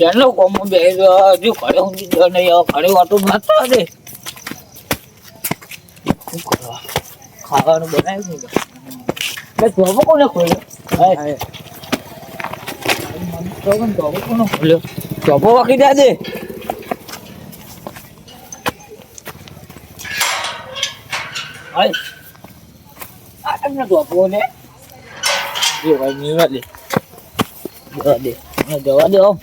ચાલો કોમો બે હજુ ઘરે ઊંઘી ગયો નહીં ઘરે ઓટો મારતો દે. શું કરવા? ખાવાનું બનાવ્યું એટલે ધોબો કોને ખોલ્યો? ધોબો કોને ખોલ્યો? ધોબો વાગી દે દે આ તમને ધોબો ને જે ભાઈ મેળવા દે. જવા દે. જવા દે. આમ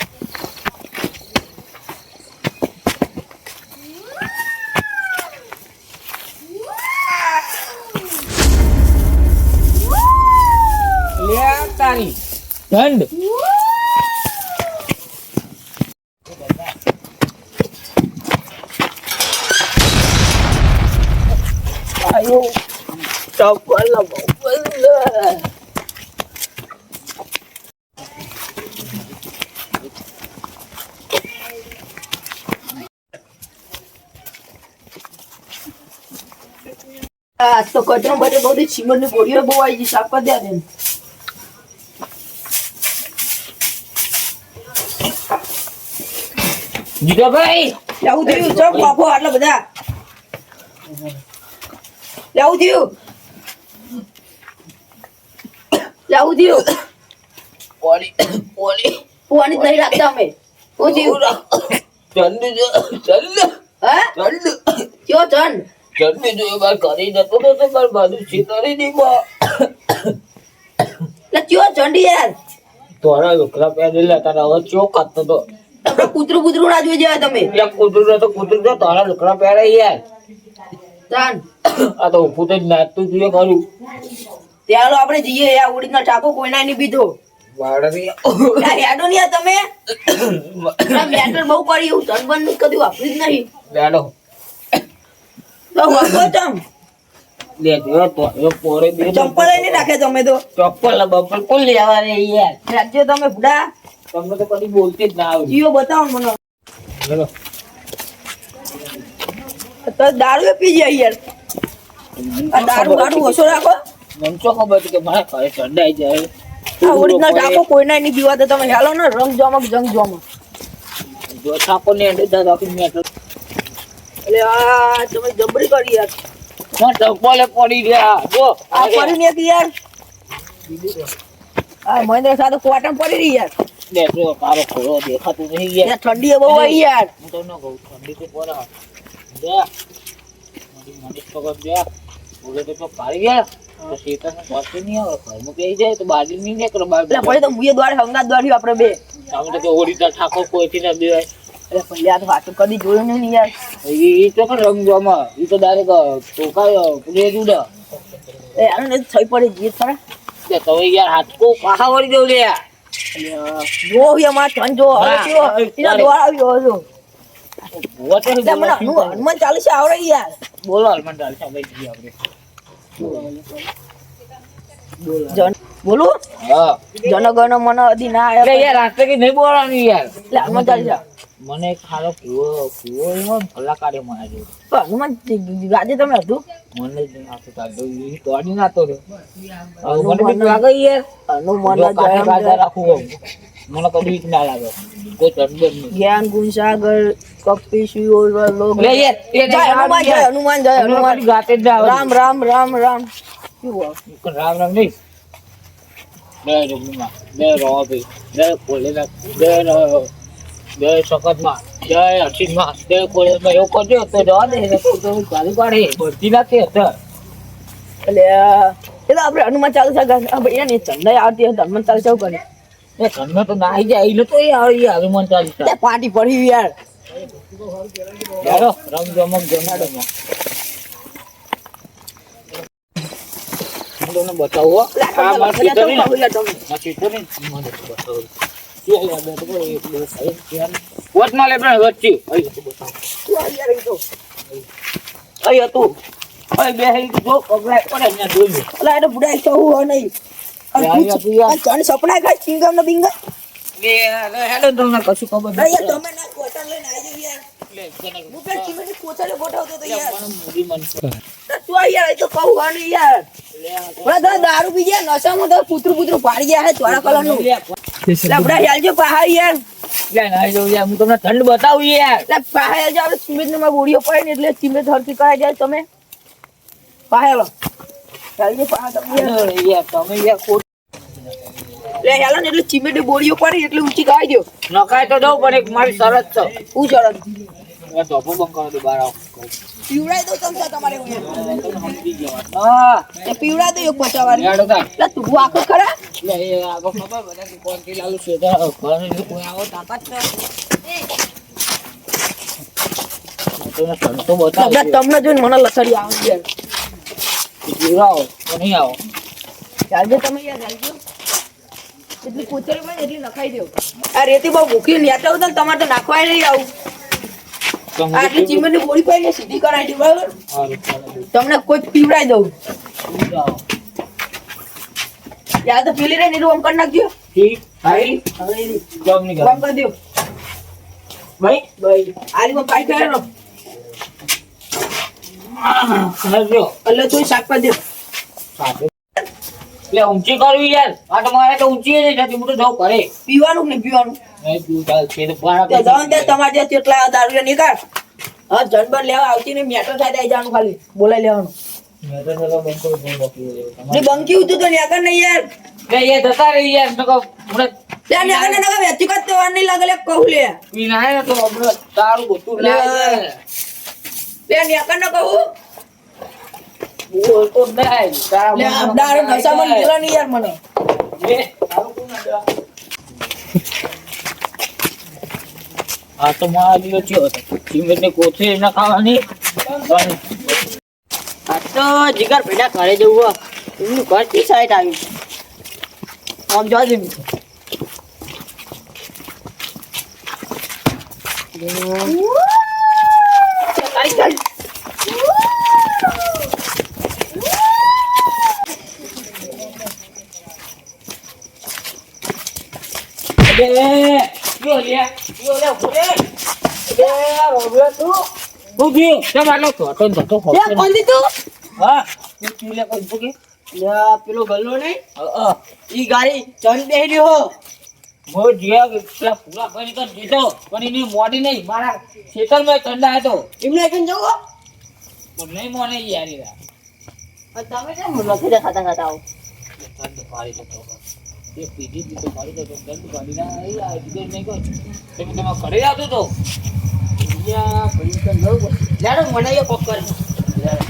લે તારી દંડ આયો ચપ્પલ બપ્પલ આ તો કચરો બચો બહુ સિમેન્ટની બોરીઓ બહુ આવી ગઈ સાફ કરી દે જીગાભાઈ લાવું થયું. ચમ બાપો આટલા બધા? લાવું થયું. લાવું થયું. પોલી પોલી જ નહીં રાખતા અમે. હું થયું? ચંદ ચંદ હા? ચંદ કયો ચંદ ચંદ જો બાર કરી જતો તો તે બાર બાજુ છીતરી ની બા. એટલે કયો ચંડી યાર? તારા લોકરા પહેરેલા તારા હવે ચો તો. કૂતરું કૂતરું ના જોઈ જાય તમે. કૂતરું તો કૂતરું તો તારા લોકરા પહેરે યાર. તાન. આ તો ઉભું થઈ નાચતું જોઈએ ખરું. ત્યારે આપણે જઈએ યાર ઓરિજિનલ ટાકો કોઈના નહીં તમે? મેટર બહુ કરી કદી વાપરી જ નહીં. લેડો તો વાપરો ચમ લે જો તો એ પોરે બે ચંપલ નહીં રાખે તમે તો. ચપ્પલ બપ્પલ કોણ લેવા રે યાર? રાજ્ય તમે બુડા તમને તો કદી બોલતી જ ના આવડે. જીઓ બતાવો મને. ચલો તો દારૂ પી જાય યાર. આ દારૂ દારૂ ઓછો રાખો. મને તો ખબર કે મારા ઘરે ચડાઈ જાય. આ ઓરિજિનલ ટાકો કોઈના નહીં દીવા તો તમે હેલો ને રંગ જોમક જંગ જોમક જો થાકો ને એડે દાદા કે મેટર એટલે આ તમે જબરી કરી યાર. ના પડી રહ્યા. જો આ પડી ને યાર. આ મહેન્દ્ર સાથે કોટન પડી રહી યાર. લે તારો ખોળો દેખાતું નહીં ગયા ઠંડી બહુ આવી યાર. હું તો ન કહું ઠંડી તો પડે. મારી મનીષ તો કર બોલે તો પાડી ગયા યાર યાર હાથકો પાહા વળી દઉં લે. જો ધન જો આવ્યો હનુ- હનુમાન ચાલીસા આવડે યાર. બોલો હનુમાન ચાલીસા ભાઈ આપણે જન બોલું? જનગણ મન અધી ના એટલે યાર કે નહીં બોલવાનું યાર. એટલે હનુમાન ચાલીસા મને એક ખારો કુવો કુવો એવો કલાકારે મને જો હનુમાન ગાજે તમે હતું? મને જ નહીં આવતું તાર એ તોડી નાતો રે મને બીક લાગે યાર. હનુમાન જો જય કાંઠે રાખવું મને કદી બીક ના લાગે. કોઈ ચંદન નહીં. જ્ઞાન ગુણ સાગર કપી શિવ લોક. લે યાર એ જય હનુમાન જય હનુમાન જય હનુમાન ગાતે જ રામ રામ રામ રામ? રામ રામ નહીં. બે રૂપમાં બે રોબી બે કોલેના બે બે સખતમાં જય હર્ષિતમાં બે કોલેજમાં એવું કરજો તો જવા દે ને તો ગાડી પાડે. બધી નાખી હતા એટલે એટલે આપણે હનુમાન ચાલીસા છે આપણે એને ચંદાઈ આવતી હતી હનુમાન ચાલીસા એવું કરી એ ઘરમાં તો ના આવી જાય તો એ આવે હનુમાન ચાલીસા પાર્ટી પડી યાર રમ જમક જમાડોમાં તમને બતાવો આ માસી એટલે કરીને- તમે કહો યાર તમે. માસી કરીને મને બતાવું. શું યાર બેઠો એક બે સાઈડ ધ્યાન. વચમાં લે પણ વચ્ચે અહીં બતાવું. શું આ યાર તો? અહીં હતું અહીં બે અહીં જો પગલાય પડે અહીંયા જોઈ અલા, એ તો તો હું નહીં. આ યાર, યાર, યાર. ચણ સપના ખાય ચિંગમ ને બિંગમ તમને કશું ખબર ના તમે ના કોટન લઈને આવી જાવ યાર હું પેલા ગોઠવતો યાર તું યાર તો કહું નહીં યાર તો- દારૂ પી ગયા નશામાં તો કૂતરું કૂતરું પાડી ગયા હે ચોરા કલરનું લબડા યાર. જો પહાડ યાર હું તમને ઠંડ બતાવું યાર. એટલે પાયા જો આપણે સિમેન્ટમાં ગોળીઓ પડે ને એટલે સિમેન્ટ હરતી કરાઈ જાય તમે. ચાલજે તમે યાર. ખોટ એટલે હેલો ને એટલે સિમેન્ટ બોડીઓ પડે એટલે ઊંચી કરાઈ દો નખાય તો દઉં પણ એક મારી શરત છે. શું યાર ધોપો બંધ કરો તો બહાર આવો. પીવડાઈ દો ચમચા તમારે એવું એમ. સમજી ગયા હા એ પીવડાઈ દો એક પચાવાળી એટલે તું આખો ખરા? એટલે એ આગળ ખબર બધા કે કોણથી લાલું છે તો કોઈ આવો તાકાત છે. તમને જોઈને મને લસડી આવે યાર. નહીં આવો. ચાલજો તમે યાર ચાલજો. એટલી કોચરી એટલી નખાઈ દેવું. આ રેતી બહુ ભૂખી નેતા તમારે તો નાખવાય નહીં આવું. આટલી ચીમની બોડી પાઈને સીધી કરાવી દઉં બરાબર? તમને કોઈ પીવડાવી દઉં. યાર તો પેલી રહી નીરુ ઓમ કરી નાખજો. ઠીક હવે કરી દો ભાઈ. ભાઈ આલીમાં પાઈ કરેલો સમજો એટલે તું શાક કરી દે. એટલે ઊંચી કરવી યાર. આ તો મારે તો ઊંચી જ નથી હું તો જાઉં ઘરે પીવાનું ને પીવાનું? તમારે કેટલા દારૂ નીકાળ હા જનબન લેવા આવતી ને મેટો સાથે આવી જવાનું ખાલી બોલાઈ લેવાનું બાકી હતું તો ન્યાકર નહીં યાર જતા રહી યાર નકર ત્યાં ન્યાકર ને નકર વ્યક્તિગત તો વાર નહીં લાગે કહું લે ને તો તારું બધું લે. લાગે. લે ન્યાકર ને કહું બોલતો નહીં. તારા દારૂ નહીં. નીકળે નહીં યાર મને તારું કોણ નાખ્યા? આ તો દિવસ થયો હતો. સિમેન્ટ કોથળી ના ખાવાની. આ તો જીગર પેલા ઘરે જવું એમનું ઘરથી સાઈડ આવ્યું આમ જોવા જેવું ચાલ, પેલો ગલ્લો હા. ઈ ગાડી નહીં મારા તમે કેમ નથી દેખાતા ખાતા આવો ઠંડ પાડી જતો એ તો પાડી ના આવી આ નહીં કોઈ તમે તમારે ઘરે આવતો તો યા ભાઈ તો નવ લેડો મને એ યાર,